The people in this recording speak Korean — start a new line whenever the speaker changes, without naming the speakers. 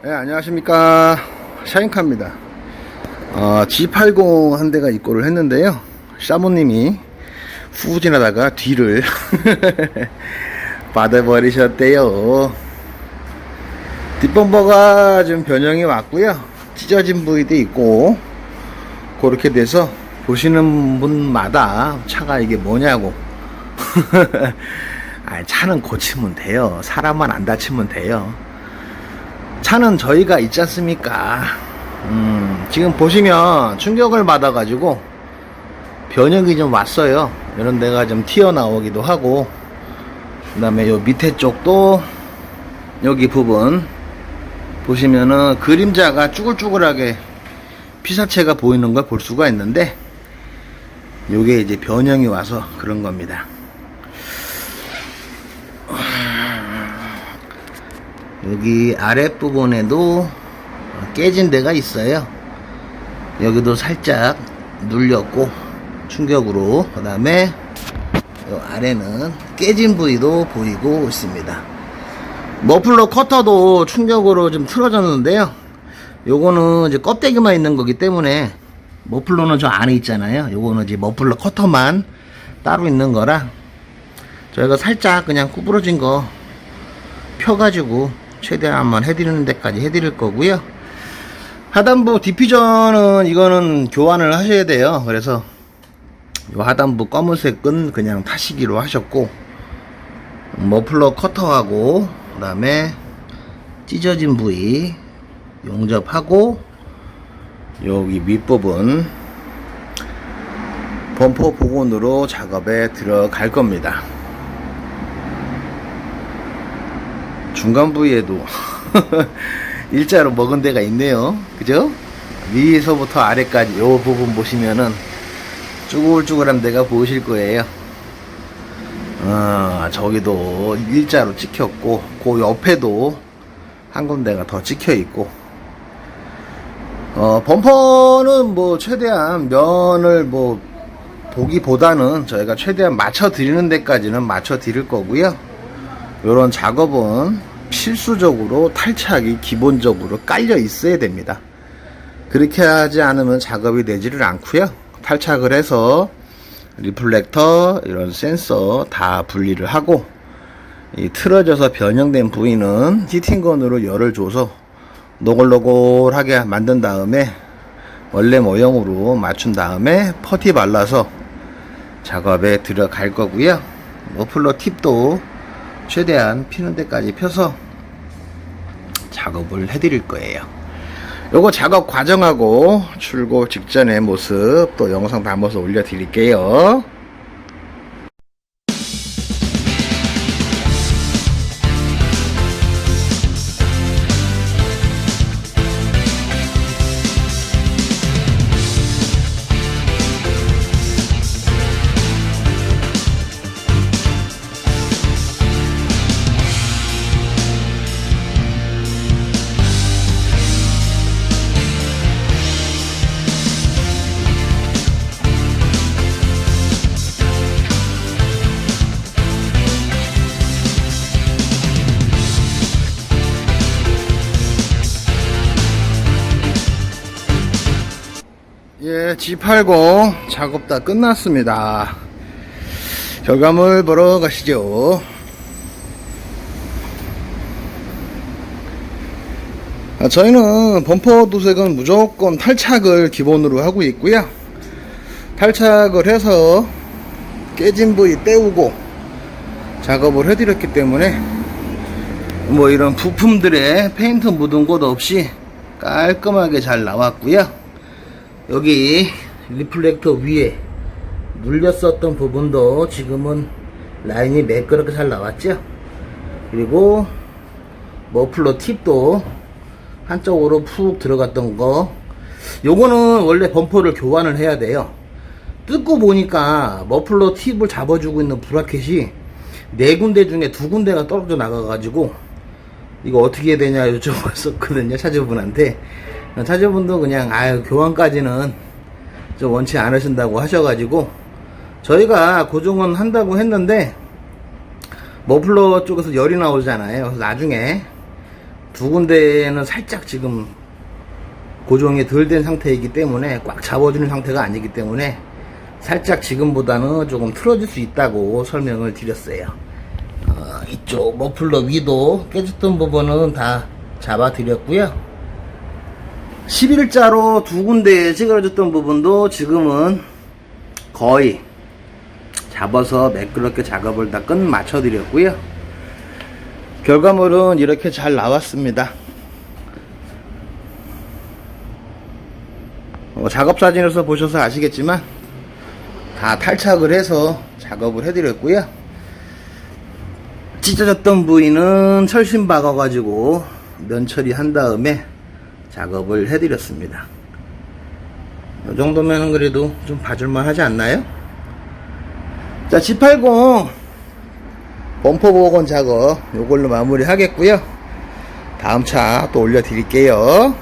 네, 안녕하십니까. 샤인카입니다. 어, G80 한 대가 입고를 했는데요. 샤모님이 후진하다가 뒤를 받아버리셨대요. 뒷범버가 좀 변형이 왔고요. 찢어진 부위도 있고, 그렇게 돼서 보시는 분마다 차가 이게 뭐냐고. 아, 차는 고치면 돼요. 사람만 안 다치면 돼요. 차는 저희가 있지 않습니까? 음, 지금 보시면 충격을 받아가지고 변형이 좀 왔어요. 이런 데가 좀 튀어나오기도 하고, 그 다음에 요 밑에 쪽도 여기 부분 보시면은 그림자가 쭈글쭈글하게 피사체가 보이는 걸 볼 수가 있는데, 요게 이제 변형이 와서 그런 겁니다. 여기 아랫부분에도 깨진 데가 있어요. 여기도 살짝 눌렸고 충격으로 그 다음에 아래는 깨진 부위도 보이고 있습니다. 머플러 커터도 충격으로 좀 틀어졌는데요. 요거는 이제 껍데기만 있는 거기 때문에 머플러는 저 안에 있잖아요. 요거는 이제 머플러 커터만 따로 있는 거라 저희가 살짝 그냥 구부러진 거 펴가지고 최대한 한번 해드리는 데까지 해드릴 거고요. 하단부 디퓨저는 이거는 교환을 하셔야 돼요. 그래서 요 하단부 검은색은 그냥 타시기로 하셨고 머플러 커터하고 그 다음에 찢어진 부위 용접하고 여기 윗부분 범퍼 복원으로 작업에 들어갈 겁니다. 중간 부위에도 일자로 먹은 데가 있네요. 그죠? 위에서부터 아래까지 요 부분 보시면은 쭈글쭈글한 데가 보이실 거예요. 아, 저기도 일자로 찍혔고, 그 옆에도 한 군데가 더 찍혀 있고, 어, 범퍼는 뭐 최대한 면을 뭐 보기보다는 저희가 최대한 맞춰 드리는 데까지는 맞춰 드릴 거고요. 이런 작업은 필수적으로 탈착이 기본적으로 깔려 있어야 됩니다. 그렇게 하지 않으면 작업이 되지를 않고요. 탈착을 해서 리플렉터 이런 센서 다 분리를 하고 이 틀어져서 변형된 부위는 히팅건으로 열을 줘서 노골노골하게 만든 다음에 원래 모형으로 맞춘 다음에 퍼티 발라서 작업에 들어갈 거고요. 머플러 팁도 최대한 피는 데까지 펴서 작업을 해드릴 거예요. 요거 작업 과정하고 출고 직전의 모습 또 영상 담아서 올려드릴게요. 예, G80 작업 다 끝났습니다. 결과물 보러 가시죠. 아, 저희는 범퍼 도색은 무조건 탈착을 기본으로 하고 있고요. 탈착을 해서 깨진 부위 떼우고 작업을 해드렸기 때문에 뭐 이런 부품들의 페인트 묻은 곳 없이 깔끔하게 잘 나왔고요. 여기 리플렉터 위에 눌렸었던 부분도 지금은 라인이 매끄럽게 잘 나왔죠? 그리고 머플러 팁도 한쪽으로 푹 들어갔던 거. 요거는 원래 범퍼를 교환을 해야 돼요. 뜯고 보니까 머플러 팁을 잡아주고 있는 브라켓이 네 군데 중에 두 군데가 떨어져 나가가지고 이거 어떻게 해야 되냐 여쭤봤었거든요 차주분한테 차주분도 그냥 아유 교환까지는 좀 원치 않으신다고 하셔가지고 저희가 고정은 한다고 했는데 머플러 쪽에서 열이 나오잖아요 그래서 나중에 두 군데는 살짝 지금 고정이 덜 된 상태이기 때문에 꽉 잡아주는 상태가 아니기 때문에 살짝 지금보다는 조금 틀어질 수 있다고 설명을 드렸어요. 어, 이쪽 머플러 위도 깨졌던 부분은 다 잡아 드렸고요. 11자로 두 군데에 찌그러졌던 부분도 지금은 거의 잡아서 매끄럽게 작업을 다 끝 맞춰 드렸고요. 결과물은 이렇게 잘 나왔습니다. 어, 작업 사진에서 보셔서 아시겠지만 다 탈착을 해서 작업을 해드렸고요. 찢어졌던 부위는 철심 박아가지고 면 처리한 다음에 작업을 해드렸습니다. 이 정도면 그래도 좀 봐줄만 하지 않나요? 자, G80 범퍼 복원 작업 요걸로 마무리 하겠고요. 다음 차 또 올려드릴게요.